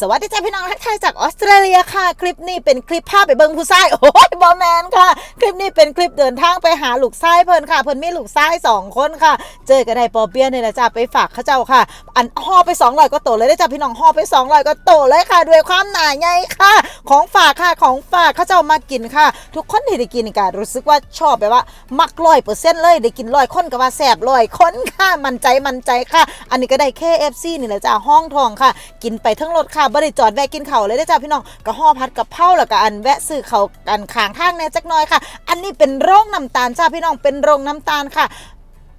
สวัสดีจ้าพี่น้องทักทายจากออสเตรเลียค่ะ คลิปนี้เป็นคลิปภาพไปเบิงผู้ชายโอ้ยบอแมนค่ะ คลิปนี้เป็นคลิปเดินทางไปหาลูกชายเพิ่นค่ะ เพิ่นมีลูกชายสองคนค่ะ เจอกันได้ปอเปียเนี่ยนะจ้าไปฝากเขาเจ้าค่ะ อันห่อไป200ก็โตเลยได้จ้าพี่น้องห่อไป200ก็โตเลยค่ะ ด้วยความหนาใหญ่ค่ะ ของฝากค่ะของฝากเขาเจ้ามากินค่ะ ทุกคนที่ได้กินนี่ก็รู้สึกว่าชอบแบบว่า มักร้อยเปอร์เซ็นต์เลยได้กินร้อยคนก็ว่าแสบร้อยคนค่ะมันใจมันใจค่ะ อันนี้ก็ได้ KFC นี่แหละจ้าห้องทองค่ะ กินไปทั้งรถค่ะบ่ได้จอดแวะกินเขาวเลยได้จ้าพี่น้องก็ห่อพัดกับเพราแล้วก็อันแวะซื้อเขากันข้างทางแน่จักน่อยค่ะ อันนี้เป็นโรงน้ำตาลจ้าพี่น้องเป็นโรงน้ำตาลค่ะ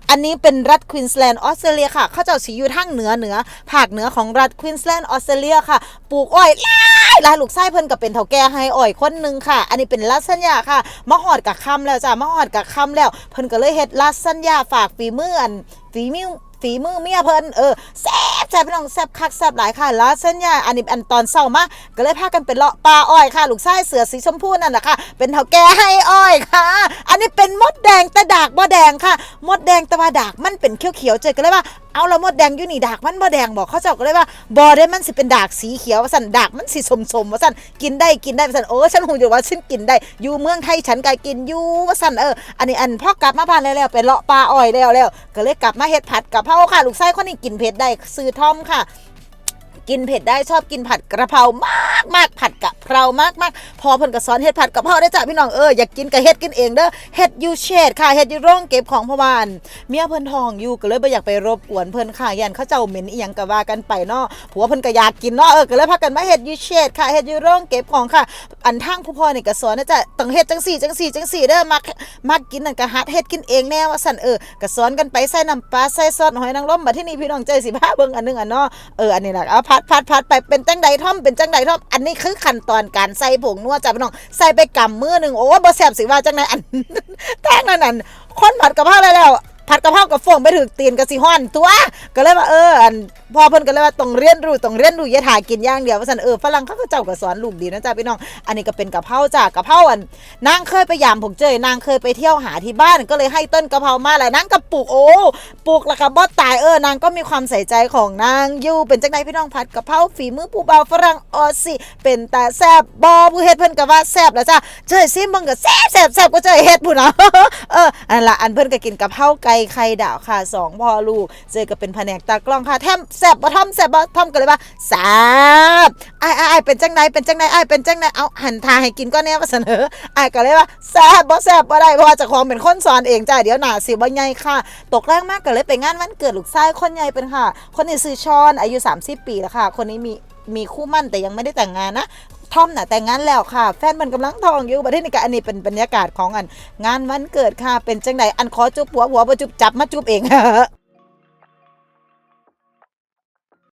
อันนี้เป็นรัฐควีนสแลนด์ออสเตรเลียค่ะ เขาเจ้าสีอยู่ทางเหนือเหนือภาคเหนือของรัฐควีนสแลนด์ออสเตรเลียค่ะ ปลูกอ้อยลายลายลูกไส้เพิ่นกับเป็นเถาแก่ให้อ้อยคนหนึ่งค่ะ อันนี้เป็นลาซานญ่าค่ะมะฮอดกับคำแล้วจ้ามะฮอดกับคำแล้ว เพิ่นก็เลยเฮ็ดลาซานญ่าฝากฝีมืออันฝีมือ ฝีมือเมียเพิ่นเออแซ่บจ้าพี่น้องแซ่บคักแซ่บหลายค่ะแล้วเส้นญ่าอันนี้อันตอนเศร้ามาก็เลยพากันเป็นเลาะปลาอ้อยค่ะลูกชายเสือสีชมพูนั่นแหละค่ะ เป็นเถาแก่ให้อ้อยค่ะอันนี้เป็นมดแดงต่ดากบ่แดงค่ะ มดแดงต่ว่าดากมันเป็นเขียวๆเจอก็เลยว่าเอาละมดแดงอยู่นี่ดากมันบ่แดงบอกเขาเจ้าก็เลยว่าบ่ได้มันสิเป็นดากสีเขียวว่าซั่นดากมันสิสมๆว่าซั่นกินได้กินได้ว่าซั่นโอ้ฉันหูอยู่ว่าฉันกินได้อยู่เมืองไทยฉันก็กินอยู่ว่าซั่นเอออันนี้อันพ่อกลับมาบ้านแล้วไปเลาะปลาอ้อยแล้วแล้วก็เลยกลับมาเฮ็ดผัดกะเพราค่ะลูกชายคนนี้กินเผ็ดได้ซื้อทอมค่ะ กินเผ็ดได้ชอบกินผัดกระเพรามากมากผัดกะเพรามากมากพอเพิ่นก็สอนเฮ็ดผัดกะเพราได้จ้ะพี่น้องเอออยากกินก็เฮ็ดกินเองเด้อเฮ็ดยูเชดค่ะเฮ็ดยู่โรงเก็บของพะวานเมียเพิ่นท้องอยู่ก็เลยบ่อยากไปรบกวนเพิ่นค่ะยันเขาเจ้าเหม็นอีหยังก็ว่ากันไปเนาะผัวเพิ่นก็อยากกินเนาะเออก็เลยพากันมาเฮ็ดยูเชดค่ะเฮ็ดยู่โรงเก็บของค่ะ อันทางผู้พ่อนี่ก็สอนนะจ๊ะต้องเฮ็ดจังสี่จังสี่จังสี่เด้อมักมักกินนั่นก็หัดเฮ็ดกินเองแน่ว่าซั่นเออก็สอนกันไปใส่น้ำปลาใส่ซอสหอยนางรมบัดที่นี่พี่น้องเจอสิพาเบิ่งอันหนึงอันเนาะเอออันนี้ล่ะเอาพัดพัดพัดไปเป็นจังใดท่อมเป็นจังใดท่อมอันนี้คือขั้นตอนการใส่ผงนัวจ้ะพี่น้องใส่ไปกำมือหนึงโอ้บ่แซ่บสิว่าจังไดอันแท้งนั่นนั่นคนผัดกะเพราได้แล้ว ผัดกะเพรากับฟงไปถึกตีนกับสิฮ้อนตัว ก็เลยว่าเอออันพอเพิ่นก็เลยว่าต้องเรียนรู้ต้องเรียนรู้อย่าถ่ายกินอย่างเดียวว่าซั่นเออฝรั่งเขาก็เจ้าก็สอนลูกดีนะจ๊ะพี่น้อง อันนี้ก็เป็นกะเพราจ้ะกะเพราอันนางเคยไปยามผมเจอนางเคยไปเที่ยวหาที่บ้านก็เลยให้ต้นกะเพรามาแหละนางก็ปลูกโอ้ปลูกแล้วก็บ่ตายเออนางก็มีความใส่ใจของนางอยู่เป็นจังไดพี่น้องผัดกะเพราฝีมือผู้เบาฝรั่งออสซี่เป็นตาแซบบ่ผู้เฮ็ดเพิ่นก็ว่าแซบแล้วจ้ะเจ้ยซิมเบิ่งก็แซบแซบแซบก็เจ้ยเฮ็ดพุ่นน่ะเอออันละอันเพิ่นก็กินกะเพราไก่ไข่ดาวค่ะสองพ่อลูก เจอก็เป็นแผนกตากล้องค่ะแถมแซบบ่ทอมแซบบ่ทอมก็เลยว่าแซ่บอ้ายอ้ายอ้เป็นจังไดเป็นจังไดอ้เป็นจังไดเอาหันทาให้กินก็แน่ว่าเสนอไอ้ก็เลยว่าแซบบ่แซบบ่ได้เพราะว่าเจ้าของเป็นคนสอนเองจ้ะเดี๋ยวหน้าสิบ่ใหญ่ค่ะ ตกแรงมากก็เลยไปงานวันเกิดลูกชายคนใหญ่เป็นค่ะ คนนี้ชื่อชอนอายุ 30 ปีแล้วค่ะ คนนี้มีมีคู่มั่นแต่ยังไม่ได้แต่งงานนะ ทอมน่ะแต่งงานแล้วค่ะ แฟนมันกำลังท้องอยู่ประเทศนี้ก็อันนี้เป็นบรรยากาศของอัน งานวันเกิดค่ะเป็นจังไดอันขอจุบหัวหัวบ่จุบจับมาจุบเอง